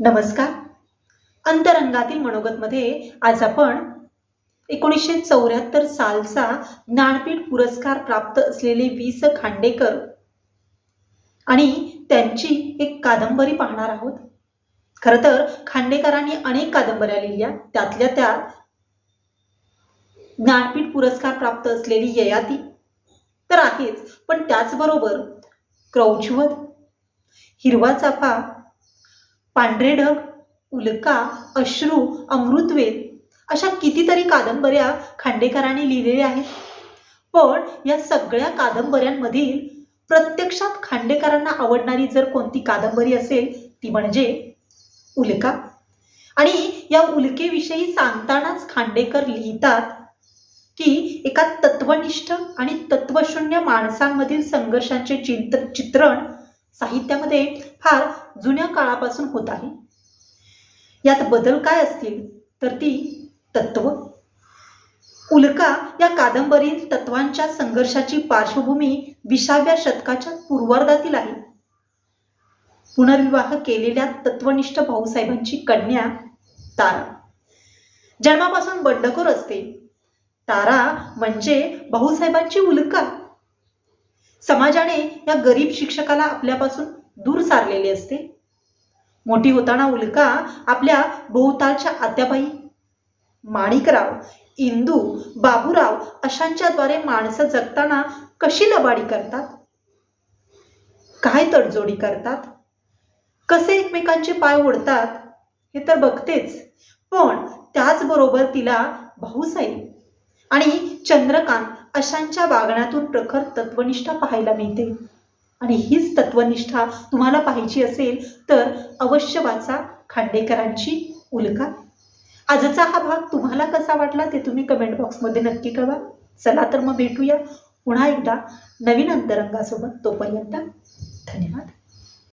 नमस्कार. अंतरंगातील मनोगतमध्ये आज आपण एकोणीसशे चौऱ्याहत्तर सालचा ज्ञानपीठ पुरस्कार प्राप्त असलेले वि स खांडेकर आणि त्यांची एक कादंबरी पाहणार आहोत. खरं तर खांडेकरांनी अनेक कादंबऱ्या लिहिल्या. त्यातल्या त्यात ज्ञानपीठ पुरस्कार प्राप्त असलेली ययाती तर आहेच. पण त्याचबरोबर क्रौचवध हिरवा चाफा पांढरे ढग उल्का अश्रू अमृतवेल अशा कितीतरी कादंबऱ्या खांडेकरांनी लिहिलेल्या आहेत. पण या सगळ्या कादंबऱ्यांमधील प्रत्यक्षात खांडेकरांना आवडणारी जर कोणती कादंबरी असेल ती म्हणजे उल्का. आणि या उल्केविषयी सांगतानाच खांडेकर लिहितात की एका तत्वनिष्ठ आणि तत्वशून्य माणसांमधील संघर्षांचे चिंत चित्रण साहित्यामध्ये फार जुन्या काळापासून होत आहे. यात बदल काय असतील? तर ती तत्व. उल्का या कादंबरीत तत्वांच्या संघर्षाची पार्श्वभूमी विसाव्या शतकाच्या पूर्वार्धातील आहे. पुनर्विवाह केलेल्या तत्वनिष्ठ भाऊसाहेबांची कन्या तारा. जन्मापासून बंडखोर असते. तारा म्हणजे भाऊसाहेबांची उल्का. समाजाने या गरीब शिक्षकाला आपल्यापासून दूर सारलेली असते. मोठी होताना उल्का आपल्या भोवतालच्या आत्याबाई माणिकराव इंदू बाबूराव अशांच्याद्वारे माणसं जगताना कशी लबाडी करतात? काय तडजोडी करतात? कसे एकमेकांचे पाय ओढतात? हे तर बघतेच. पण त्याचबरोबर तिला भाऊसाहेब आणि चंद्रकांत अशांच्या वागण्यातून प्रखर तत्वनिष्ठा पाहायला मिळते. आणि हीच तत्वनिष्ठा तुम्हाला पाहिजे असेल तर अवश्य वाचा खांडेकरांची उल्का. आजचा हा भाग तुम्हाला कसा वाटला ते तुम्ही कमेंट बॉक्समध्ये नक्की कळवा. चला तर मग भेटूया पुन्हा एकदा नवीन अंतरंगासोबत. तोपर्यंत धन्यवाद.